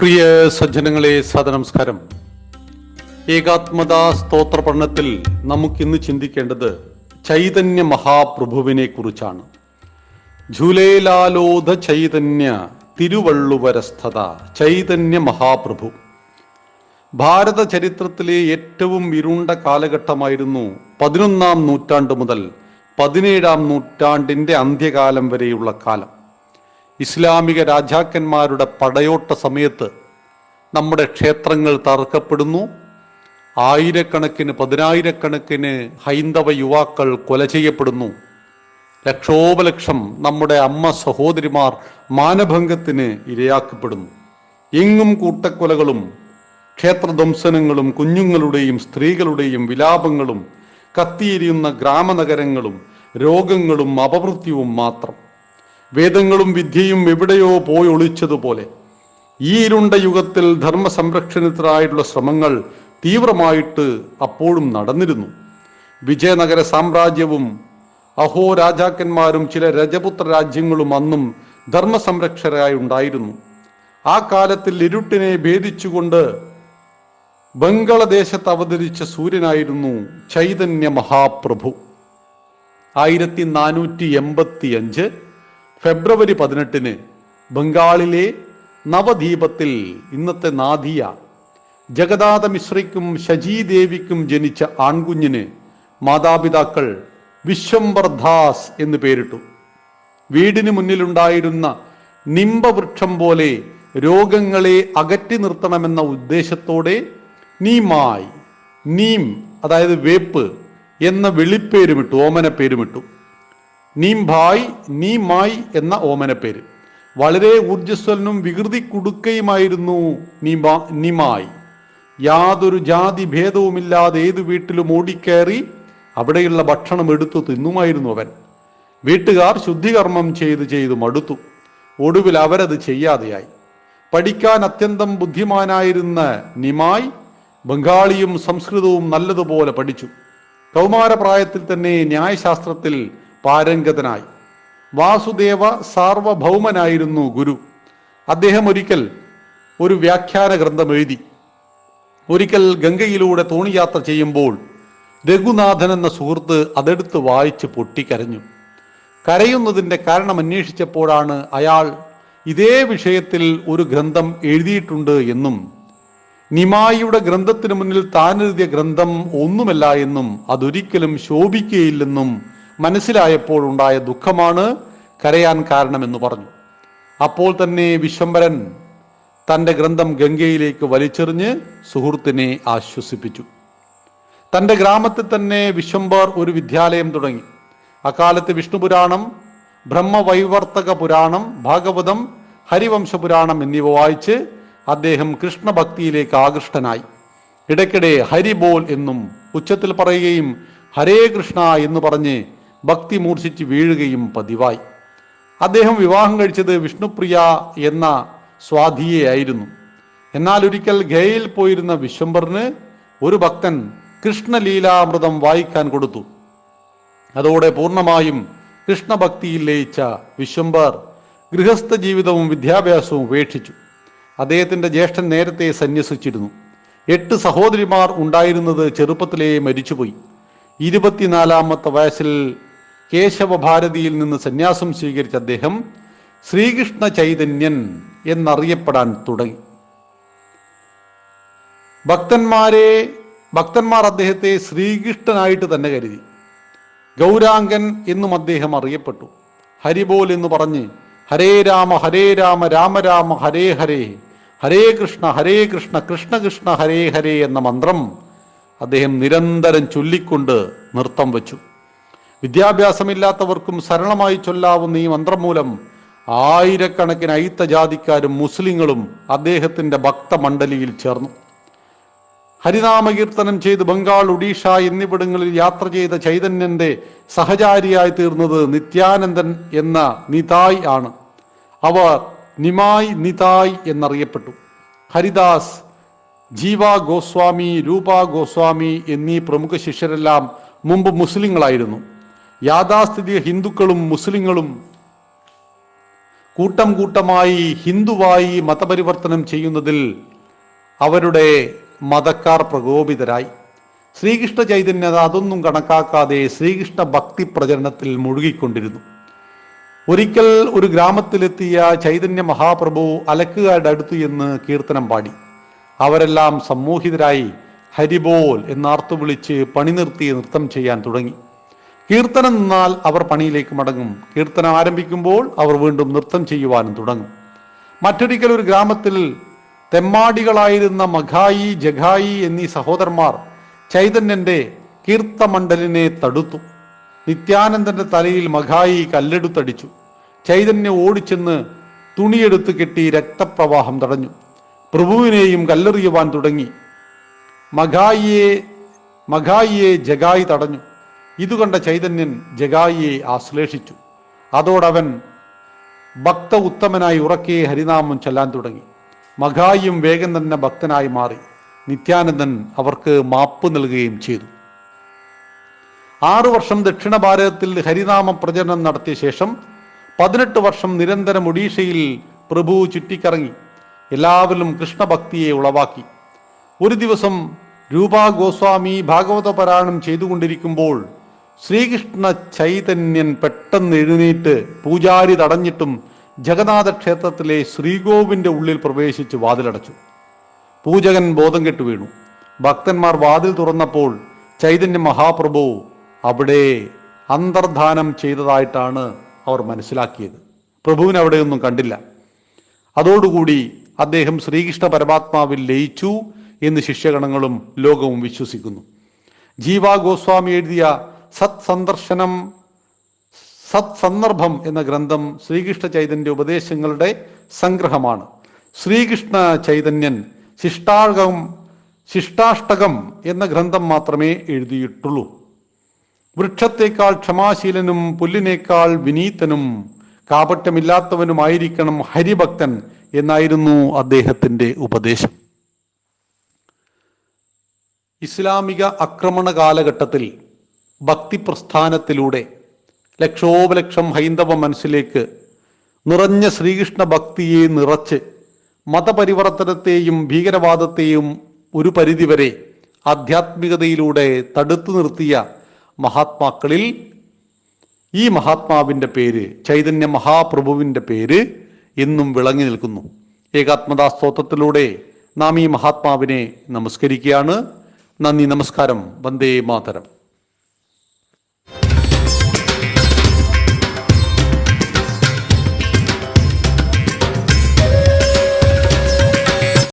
പ്രിയ സജ്ജനങ്ങളെ സദനമസ്കാരം. ഏകാത്മതാ സ്തോത്ര പഠനത്തിൽ നമുക്കിന്ന് ചിന്തിക്കേണ്ടത് ചൈതന്യ മഹാപ്രഭുവിനെ കുറിച്ചാണ്. ഝുലേലാലോധ ചൈതന്യ തിരുവള്ളുവരസ്ഥത ചൈതന്യ മഹാപ്രഭു. ഭാരത ചരിത്രത്തിലെ ഏറ്റവും ഇരുണ്ട കാലഘട്ടമായിരുന്നു പതിനൊന്നാം നൂറ്റാണ്ട് മുതൽ പതിനേഴാം നൂറ്റാണ്ടിന്റെ അന്ത്യകാലം വരെയുള്ള കാലം. ഇസ്ലാമിക രാജാക്കന്മാരുടെ പടയോട്ട സമയത്ത് നമ്മുടെ ക്ഷേത്രങ്ങൾ തകർക്കപ്പെടുന്നു. ആയിരക്കണക്കിന് പതിനായിരക്കണക്കിന് ഹൈന്ദവ യുവാക്കൾ കൊല ചെയ്യപ്പെടുന്നു. ലക്ഷോപലക്ഷം നമ്മുടെ അമ്മ സഹോദരിമാർ മാനഭംഗത്തിന് ഇരയാക്കപ്പെടുന്നു. എങ്ങും കൂട്ടക്കൊലകളും ക്ഷേത്രധ്വംസനങ്ങളും കുഞ്ഞുങ്ങളുടെയും സ്ത്രീകളുടെയും വിലാപങ്ങളും കത്തിയെരിയുന്ന ഗ്രാമനഗരങ്ങളും രോഗങ്ങളും അപവൃത്തിയും മാത്രം. വേദങ്ങളും വിദ്യയും എവിടെയോ പോയി ഒളിച്ചതുപോലെ. ഈ ഇരുണ്ട യുഗത്തിൽ ധർമ്മ സംരക്ഷണത്തിനായിട്ടുള്ള ശ്രമങ്ങൾ തീവ്രമായിട്ട് അപ്പോഴും നടന്നിരുന്നു. വിജയനഗര സാമ്രാജ്യവും അഹോ രാജാക്കന്മാരും ചില രജപുത്ര രാജ്യങ്ങളും അന്നും ധർമ്മ സംരക്ഷകരായി ഉണ്ടായിരുന്നു. ആ കാലത്തിൽ ഇരുട്ടിനെ ഭേദിച്ചുകൊണ്ട് ബംഗളദേശത്ത് അവതരിച്ച സൂര്യനായിരുന്നു ചൈതന്യ മഹാപ്രഭു. ആയിരത്തി നാനൂറ്റി എൺപത്തി അഞ്ച് ഫെബ്രുവരി പതിനെട്ടിന് ബംഗാളിലെ നവദ്വീപത്തിൽ ഇന്നത്തെ നാദിയ ജഗദാഥ മിശ്രയ്ക്കും ശജീദേവിക്കും ജനിച്ച ആൺകുഞ്ഞിന് മാതാപിതാക്കൾ വിശ്വംബർ ദാസ് എന്ന് പേരിട്ടു. വീടിന് മുന്നിലുണ്ടായിരുന്ന നിംബവൃക്ഷം പോലെ രോഗങ്ങളെ അകറ്റി നിർത്തണമെന്ന ഉദ്ദേശത്തോടെ നീമായി നീം അതായത് വേപ്പ് എന്ന വെളിപ്പേരുമിട്ടു ഓമന പേരുമിട്ടു നീംഭായ് നീമായി എന്ന ഓമനപ്പേര് വളരെ ഊർജസ്വലനും വികൃതി കുടുക്കയുമായിരുന്നു നിമായ് നിമായി. യാതൊരു ജാതി ഭേദവുമില്ലാതെ ഏതു വീട്ടിലും ഓടിക്കേറി അവിടെയുള്ള ഭക്ഷണം എടുത്തു തിന്നുമായിരുന്നു അവൻ. വീട്ടുകാർ ശുദ്ധികർമ്മം ചെയ്ത് ചെയ്തു മടുത്തു. ഒടുവിൽ അവരത് ചെയ്യാതെയായി. പഠിക്കാൻ അത്യന്തം ബുദ്ധിമാനായിരുന്ന നിമായി ബംഗാളിയും സംസ്കൃതവും നല്ലതുപോലെ പഠിച്ചു. കൗമാരപ്രായത്തിൽ തന്നെ ന്യായശാസ്ത്രത്തിൽ പാരംഗതനായി. വാസുദേവ സാർവഭൗമനായിരുന്നു ഗുരു. അദ്ദേഹം ഒരിക്കൽ ഒരു വ്യാഖ്യാന ഗ്രന്ഥം എഴുതി. ഒരിക്കൽ ഗംഗയിലൂടെ തോണിയാത്ര ചെയ്യുമ്പോൾ രഘുനാഥൻ എന്ന സുഹൃത്ത് അതെടുത്ത് വായിച്ച് പൊട്ടിക്കരഞ്ഞു. കരയുന്നതിന്റെ കാരണം അന്വേഷിച്ചപ്പോഴാണ് അയാൾ ഇതേ വിഷയത്തിൽ ഒരു ഗ്രന്ഥം എഴുതിയിട്ടുണ്ട് എന്നും നിമായിയുടെ ഗ്രന്ഥത്തിനു മുന്നിൽ താനെഴുതിയ ഗ്രന്ഥം ഒന്നുമല്ല എന്നും അതൊരിക്കലും ശോഭിക്കുകയില്ലെന്നും മനസ്സിലായപ്പോൾ ഉണ്ടായ ദുഃഖമാണ് കരയാൻ കാരണമെന്ന് പറഞ്ഞു. അപ്പോൾ തന്നെ വിശ്വംഭരൻ തന്റെ ഗ്രന്ഥം ഗംഗയിലേക്ക് വലിച്ചെറിഞ്ഞ് സുഹൃത്തിനെ ആശ്വസിപ്പിച്ചു. തന്റെ ഗ്രാമത്തിൽ തന്നെ വിശ്വംബർ ഒരു വിദ്യാലയം തുടങ്ങി. അക്കാലത്ത് വിഷ്ണുപുരാണം ബ്രഹ്മവൈവർത്തക പുരാണം ഭാഗവതം ഹരിവംശ പുരാണം എന്നിവ വായിച്ച് അദ്ദേഹം കൃഷ്ണഭക്തിയിലേക്ക് ആകൃഷ്ടനായി. ഇടയ്ക്കിടെ ഹരിബോൽ എന്നും ഉച്ചത്തിൽ പറയുകയും ഹരേ കൃഷ്ണ എന്ന് പറഞ്ഞ് ഭക്തി മൂർച്ഛിച്ച് വീഴുകയും പതിവായി. അദ്ദേഹം വിവാഹം കഴിച്ചത് വിഷ്ണുപ്രിയ എന്ന സ്വാധിയെയായിരുന്നു എന്നാൽ ഒരിക്കൽ ഗയയിൽ പോയിരുന്ന വിശ്വംബറിന് ഒരു ഭക്തൻ കൃഷ്ണലീലാമൃതം വായിക്കാൻ കൊടുത്തു. അതോടെ പൂർണമായും കൃഷ്ണഭക്തിയിൽ ലയിച്ച വിശ്വംബർ ഗൃഹസ്ഥ ജീവിതവും വിദ്യാഭ്യാസവും ഉപേക്ഷിച്ചു. അദ്ദേഹത്തിന്റെ ജ്യേഷ്ഠൻ നേരത്തെ സന്യസിച്ചിരുന്നു. എട്ട് സഹോദരിമാർ ഉണ്ടായിരുന്നത് ചെറുപ്പത്തിലേ മരിച്ചുപോയി. ഇരുപത്തിനാലാമത്തെ വയസ്സിൽ കേശവ ഭാരതിയിൽ നിന്ന് സന്യാസം സ്വീകരിച്ച അദ്ദേഹം ശ്രീകൃഷ്ണ ചൈതന്യൻ എന്നറിയപ്പെടാൻ തുടങ്ങി. ഭക്തന്മാരെ ഭക്തന്മാർ അദ്ദേഹത്തെ ശ്രീകൃഷ്ണനായിട്ട് തന്നെ കരുതി. ഗൗരാംഗൻ എന്നും അദ്ദേഹം അറിയപ്പെട്ടു. ഹരിബോൽ എന്ന് പറഞ്ഞ് ഹരേ രാമ ഹരേ രാമ രാമ രാമ ഹരേ ഹരേ ഹരേ കൃഷ്ണ ഹരേ കൃഷ്ണ കൃഷ്ണ കൃഷ്ണ ഹരേ ഹരേ എന്ന മന്ത്രം അദ്ദേഹം നിരന്തരം ചൊല്ലിക്കൊണ്ട് നൃത്തം വെച്ചു. വിദ്യാഭ്യാസമില്ലാത്തവർക്കും സരളമായി ചൊല്ലാവുന്ന ഈ മന്ത്രം മൂലം ആയിരക്കണക്കിന് അയിത്ത ജാതിക്കാരും മുസ്ലിങ്ങളും അദ്ദേഹത്തിന്റെ ഭക്തമണ്ഡലിയിൽ ചേർന്നു. ഹരിനാമകീർത്തനം ചെയ്ത് ബംഗാൾ ഒഡീഷ എന്നിവിടങ്ങളിൽ യാത്ര ചെയ്ത ചൈതന്യന്റെ സഹചാരിയായി തീർന്നത് നിത്യാനന്ദൻ എന്ന നിതായ് ആണ്. അവർ നിമായ് നിതായ് എന്നറിയപ്പെട്ടു. ഹരിദാസ് ജീവ ഗോസ്വാമി രൂപ ഗോസ്വാമി എന്നീ പ്രമുഖ ശിഷ്യരെല്ലാം മുമ്പ് മുസ്ലിങ്ങളായിരുന്നു. യാഥാസ്ഥിതിക ഹിന്ദുക്കളും മുസ്ലിങ്ങളും കൂട്ടം കൂട്ടമായി ഹിന്ദുവായി മതപരിവർത്തനം ചെയ്യുന്നതിൽ അവരുടെ മതക്കാർ പ്രകോപിതരായി. ശ്രീകൃഷ്ണ ചൈതന്യത അതൊന്നും കണക്കാക്കാതെ ശ്രീകൃഷ്ണ ഭക്തി പ്രചരണത്തിൽ മുഴുകിക്കൊണ്ടിരുന്നു. ഒരിക്കൽ ഒരു ഗ്രാമത്തിലെത്തിയ ചൈതന്യ മഹാപ്രഭു അലക്കുകാരുടെ അടുത്തു എന്ന് കീർത്തനം പാടി. അവരെല്ലാം സമ്മോഹിതരായി ഹരിബോൽ എന്നാർത്തു വിളിച്ച് പണി നിർത്തി നൃത്തം ചെയ്യാൻ തുടങ്ങി. കീർത്തനം നിന്നാൽ അവർ പണിയിലേക്ക് മടങ്ങും. കീർത്തനം ആരംഭിക്കുമ്പോൾ അവർ വീണ്ടും നൃത്തം ചെയ്യുവാനും തുടങ്ങും. മറ്റൊരിക്കൽ ഒരു ഗ്രാമത്തിൽ തെമ്മാടികളായിരുന്ന മഖായി ജഖായി എന്നീ സഹോദരന്മാർ ചൈതന്യന്റെ കീർത്തമണ്ഡലിനെ തടുത്തു. നിത്യാനന്ദന്റെ തലയിൽ മഖായി കല്ലെടുത്തടിച്ചു. ചൈതന്യം ഓടിച്ചെന്ന് തുണിയെടുത്ത് കെട്ടി രക്തപ്രവാഹം തടഞ്ഞു. പ്രഭുവിനെയും കല്ലെറിയുവാൻ തുടങ്ങി. മഖായിയെ മഖായിയെ ജഗായി തടഞ്ഞു. ഇത് കണ്ട ചൈതന്യൻ ജഗായിയെ ആശ്ലേഷിച്ചു. അതോടവൻ ഭക്ത ഉത്തമനായി ഉറക്കെ ഹരിനാമം ചൊല്ലാൻ തുടങ്ങി. മഖായിയും വേഗം തന്നെ ഭക്തനായി മാറി. നിത്യാനന്ദൻ അവർക്ക് മാപ്പ് നൽകുകയും ചെയ്തു. ആറു വർഷം ദക്ഷിണ ഭാരതത്തിൽ ഹരിനാമ പ്രചരണം നടത്തിയ ശേഷം പതിനെട്ട് വർഷം നിരന്തരം ഒഡീഷയിൽ പ്രഭു ചുറ്റിക്കറങ്ങി. എല്ലാവരിലും കൃഷ്ണഭക്തിയെ ഉളവാക്കി. ഒരു ദിവസം രൂപ ഗോസ്വാമി ഭാഗവത പാരായണം ചെയ്തുകൊണ്ടിരിക്കുമ്പോൾ ശ്രീകൃഷ്ണ ചൈതന്യൻ പെട്ടെന്ന് എഴുന്നേറ്റ് പൂജാരി തടഞ്ഞിട്ടും ജഗന്നാഥ ക്ഷേത്രത്തിലെ ശ്രീകോവിന്റെ ഉള്ളിൽ പ്രവേശിച്ച് വാതിലടച്ചു. പൂജകൻ ബോധം കെട്ടു വീണു. ഭക്തന്മാർ വാതിൽ തുറന്നപ്പോൾ ചൈതന്യ മഹാപ്രഭു അവിടെ അന്തർധാനം ചെയ്തതായിട്ടാണ് അവർ മനസ്സിലാക്കിയത്. പ്രഭുവിനെ അവിടെയൊന്നും കണ്ടില്ല. അതോടുകൂടി അദ്ദേഹം ശ്രീകൃഷ്ണ പരമാത്മാവിൽ ലയിച്ചു എന്ന് ശിഷ്യഗണങ്ങളും ലോകവും വിശ്വസിക്കുന്നു. ജീവ ഗോസ്വാമി എഴുതിയ സത് സന്ദർശനം സത് സന്ദർഭം എന്ന ഗ്രന്ഥം ശ്രീകൃഷ്ണ ചൈതന്യ ഉപദേശങ്ങളുടെ സംഗ്രഹമാണ്. ശ്രീകൃഷ്ണ ചൈതന്യൻ ശിഷ്ടാകം ശിഷ്ടാഷ്ടകം എന്ന ഗ്രന്ഥം മാത്രമേ എഴുതിയിട്ടുള്ളൂ. വൃക്ഷത്തേക്കാൾ ക്ഷമാശീലനും പുല്ലിനേക്കാൾ വിനീതനും കാപട്യമില്ലാത്തവനുമായിരിക്കണം ഹരിഭക്തൻ എന്നായിരുന്നു അദ്ദേഹത്തിന്റെ ഉപദേശം. ഇസ്ലാമിക ആക്രമണ കാലഘട്ടത്തിൽ ഭക്തിപ്രസ്ഥാനത്തിലൂടെ ലക്ഷോപലക്ഷം ഹൈന്ദവ മനസ്സിലേക്ക് നിറഞ്ഞ ശ്രീകൃഷ്ണ ഭക്തിയെ നിറച്ച് മതപരിവർത്തനത്തെയും ഭീകരവാദത്തെയും ഒരു പരിധിവരെ ആധ്യാത്മികതയിലൂടെ തടുത്തു നിർത്തിയ മഹാത്മാക്കളിൽ ഈ മഹാത്മാവിന്റെ പേര് ചൈതന്യ മഹാപ്രഭുവിന്റെ പേര് എന്നും വിളങ്ങി നിൽക്കുന്നു. ഏകാത്മതാ സ്തോത്രത്തിലൂടെ നാം ഈ മഹാത്മാവിനെ നമസ്കരിക്കുകയാണ്. നന്ദി നമസ്കാരം. വന്ദേ മാതരം.